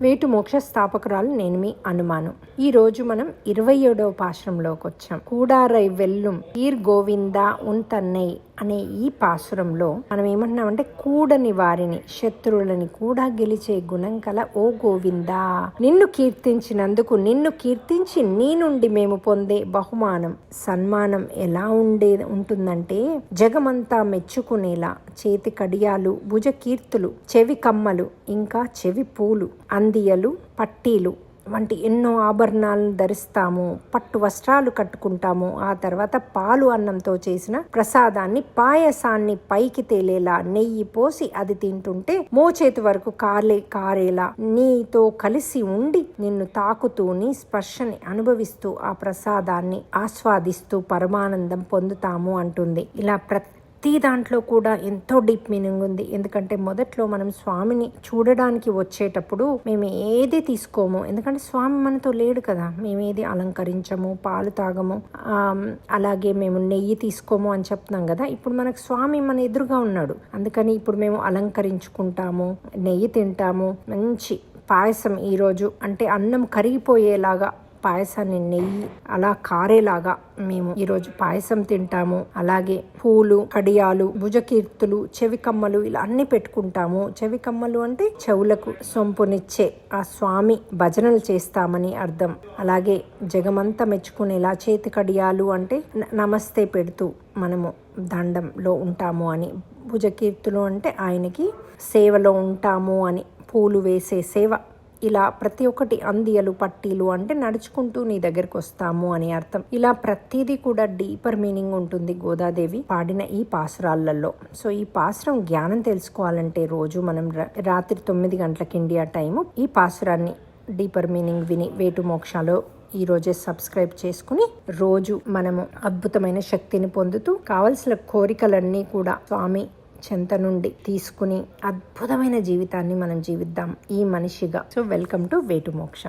వేటు మోక్ష స్థాపకురాలు నేను మీ అనుమానం. ఈ రోజు మనం ఇరవై ఏడవ పాశ్రంలోకి వచ్చాం. కూడారై వెల్లుం ఈర్ గోవింద ఉంతన్నై అనే ఈ పాసురంలో మనం ఏమంటున్నామంటే కూడని వారిని శత్రువులని కూడా గెలిచే గుణం కల ఓ గోవిందా. నిన్ను కీర్తించినందుకు నిన్ను కీర్తించి నీ నుండి మేము పొందే బహుమానం సన్మానం ఎలా ఉండే ఉంటుందంటే జగమంతా మెచ్చుకునేలా చేతి కడియాలు భుజ కీర్తులు చెవి కమ్మలు ఇంకా చెవి పూలు. అందియలు పట్టీలు వంటి ఎన్నో ఆభరణాలను ధరిస్తాము. పట్టు వస్త్రాలు కట్టుకుంటాము. ఆ తర్వాత పాలు అన్నంతో చేసిన ప్రసాదాన్ని పాయసాన్ని పైకి తేలేలా నెయ్యి పోసి అది తింటుంటే మోచేతి వరకు కాలే కారేలా నీతో కలిసి ఉండి నిన్ను తాకుతూ నీ స్పర్శని అనుభవిస్తూ ఆ ప్రసాదాన్ని ఆస్వాదిస్తూ పరమానందం పొందుతాము అంటుంది. ఇలా ప్రతి ప్రతి దాంట్లో కూడా ఎంతో డీప్ మీనింగ్ ఉంది. ఎందుకంటే మొదట్లో మనం స్వామిని చూడడానికి వచ్చేటప్పుడు మేము ఏది తీసుకోము. ఎందుకంటే స్వామి మనతో లేడు కదా. మేము ఏది అలంకరించము పాలు తాగము అలాగే మేము నెయ్యి తీసుకోము అని చెప్తున్నాం కదా. ఇప్పుడు మనకు స్వామి మన ఎదురుగా ఉన్నాడు. అందుకని ఇప్పుడు మేము అలంకరించుకుంటాము నెయ్యి తింటాము. మంచి పాయసం ఈరోజు అంటే అన్నం కరిగిపోయేలాగా పాయసాన్ని నెయ్యి అలా కారేలాగా మేము ఈరోజు పాయసం తింటాము. అలాగే పూలు కడియాలు భుజకీర్తులు చెవికమ్మలు ఇలా అన్ని పెట్టుకుంటాము. చెవికమ్మలు అంటే చెవులకు సొంపునిచ్చే ఆ స్వామి భజనలు చేస్తామని అర్థం. అలాగే జగమంతా మెచ్చుకునేలా చేతి కడియాలు అంటే నమస్తే పెడుతూ మనము దండంలో ఉంటాము అని. భుజకీర్తులు అంటే ఆయనకి సేవలో ఉంటాము అని. పూలు వేసే సేవ ఇలా ప్రతి ఒక్కటి అందియలు పట్టీలు అంటే నడుచుకుంటూ నీ దగ్గరకు వస్తాము అని అర్థం. ఇలా ప్రతిదీ కూడా డీపర్ మీనింగ్ ఉంటుంది గోదాదేవి పాడిన ఈ పాసురాలలో సో ఈ పాసురం జ్ఞానం తెలుసుకోవాలంటే రోజు మనం రాత్రి తొమ్మిది గంటలకి ఇండియా టైము ఈ పాసురాన్ని డీపర్ మీనింగ్ విని వేటు మోక్షాలో ఈ రోజే సబ్స్క్రైబ్ చేసుకుని రోజు మనము అద్భుతమైన శక్తిని పొందుతూ కావలసిన కోరికలన్నీ కూడా స్వామి చెంత నుండి తీసుకుని అద్భుతమైన జీవితాన్ని మనం జీవిద్దాం. ఈ మనిషిగా. సో వెల్కమ్ టు వేటు మోక్ష